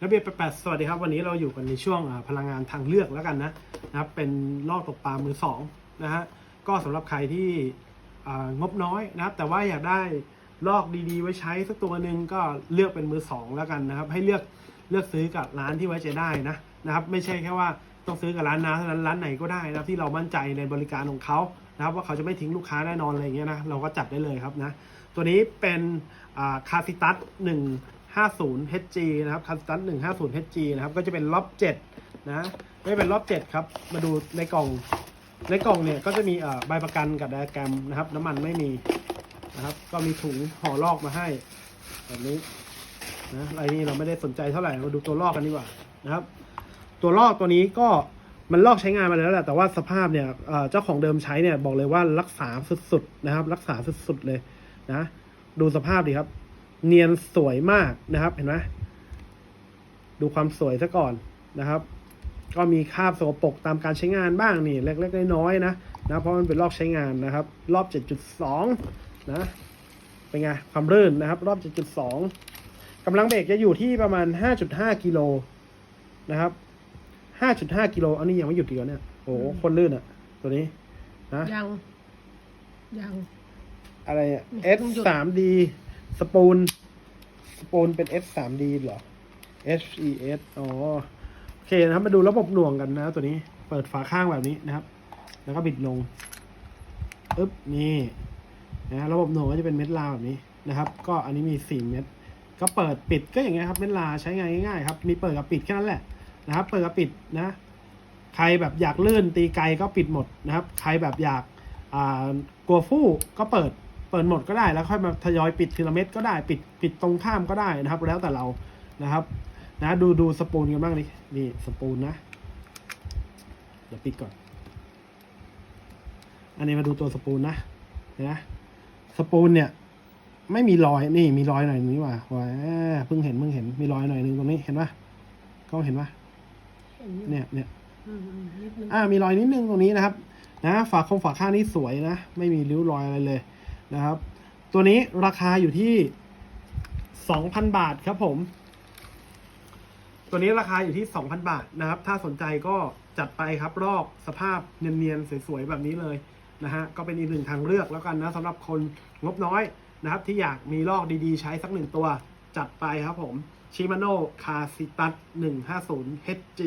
นักเบียร์แปดสวัสดีครับ วันนี้เราอยู่กันในช่วงพลังงานทางเลือกแล้วกันนะนะครับ เป็นลอกตกปลามือสองนะฮะก็สำหรับใครที่งบน้อยนะครับ แต่ว่าอยากได้ลอกดีๆ ไว้ใช้สักตัวหนึ่งก็เลือกเป็นมือสองแล้วกันนะครับ ให้เลือกเลือกซื้อกับร้านที่ไว้ใจได้นะนะครับ ไม่ใช่แค่ว่าต้องซื้อกับร้านน้าเท่านั้นร้านไหนก็ได้นะครับที่เรามั่นใจในบริการของเขานะครับ ว่าเขาจะไม่ทิ้งลูกค้าแน่นอนอะไรอย่างเงี้ยนะเราก็จัดได้เลยครับนะตัวนี้เป็นคาซิตัสหนึ่ง 150 HG นะครับคาซิตัส150 HG นะครับ ก็จะเป็นรอบ7นะไม่เป็นรอบ7ครับ มาดูในกล่อง ในกล่องเนี่ยก็จะมีใบประกันกับไดอะแกรมนะครับ น้ำมันไม่มีนะครับ ก็มีถุงห่อลอกมาให้ แบบนี้นะอะไรนี่เราไม่ได้สนใจเท่าไหร่ มาดูตัวลอกกันดีกว่านะครับ ตัวลอกตัวนี้ก็มันลอกใช้งานมาแล้วแหละแต่ว่าสภาพเนี่ยเจ้าของเดิมใช้เนี่ยบอกเลยว่ารักษาสุดๆนะครับ รักษาสุดๆเลยนะ ดูสภาพดีครับ เนียนสวยมากนะครับ เห็นไหมดูความสวยซะก่อนนะครับ ก็มีคราบสกปรกตามการใช้งานบ้างนี่เล็กๆน้อยๆนะนะเพราะมันเป็นรอบใช้งานนะครับ รอบ 7.2 นะเป็นไงความรื่นนะครับ รอบ 7.2กำลังเบรกจะอยู่ที่ประมาณ 5.5 กิโลนะครับ 5.5 กิโลอันนี้ยังไม่หยุดอีกเหรอเนี่ยโอ้โหคนลื่นอะตัวนี้นะยังยังอะไรอะไม่ S ต้องหยุดสาม D สปูน สปูนเป็น S สาม D เหรอ H E S อ๋อ โอเคนะครับ มาดูระบบหน่วงกันนะตัวนี้ เปิดฝาข้างแบบนี้นะครับ แล้วก็บิดลงอึ๊บ นี่นะระบบหน่วงก็จะเป็นเม็ดลาแบบนี้นะครับ ก็อันนี้มีสี่เม็ด ก็เปิดปิดก็อย่างเงี้ยครับ เม็ดลาใช้งานง่ายๆครับ มีเปิดกับปิดแค่นั้นแหละนะครับ เปิดกับปิดนะ ใครแบบอยากลื่นตีไกลก็ปิดหมดนะครับ ใครแบบอยากกลัวฟู่ก็เปิด เปิดหมดก็ได้แล้วค่อยมาทยอยปิดทีละเม็ดก็ได้ปิดปิดตรงข้ามก็ได้นะครับ แล้วแต่เรานะครับ นะดูดูสปูนกันบ้างดินี่สปูนนะเดี๋ยวปิดก่อน อันนี้มาดูตัวสปูนนะนะสปูนเนี่ยไม่มีรอยนี่มีรอยหน่อยนึงว่ะว้าเพิ่งเห็นเพิ่งเห็นมีรอยหน่อยนึงตรงนี้เห็นปะกล้องเห็นปะเห็นอยู่เนี่ยเนี่ยอืมอืมนิดนึงอ่ามีรอยนิดนึงตรงนี้นะครับ นะฝาคงฝาข้างนี่สวยนะ ไม่มีริ้วรอยอะไรเลย นะครับ ตัวนี้ราคาอยู่ที่สองพันบาทครับผม ตัวนี้ราคาอยู่ที่สองพันบาทนะครับ ถ้าสนใจก็จัดไปครับรอบสภาพเนียนๆสวยๆแบบนี้เลยนะฮะก็เป็นอีกหนึ่งทางเลือกแล้วกันนะสำหรับคนงบน้อยนะครับ ที่อยากมีลอกดีๆ ใช้สักหนึ่งตัว จัดไปครับผมชิมาโน่คาซิตัส150 HG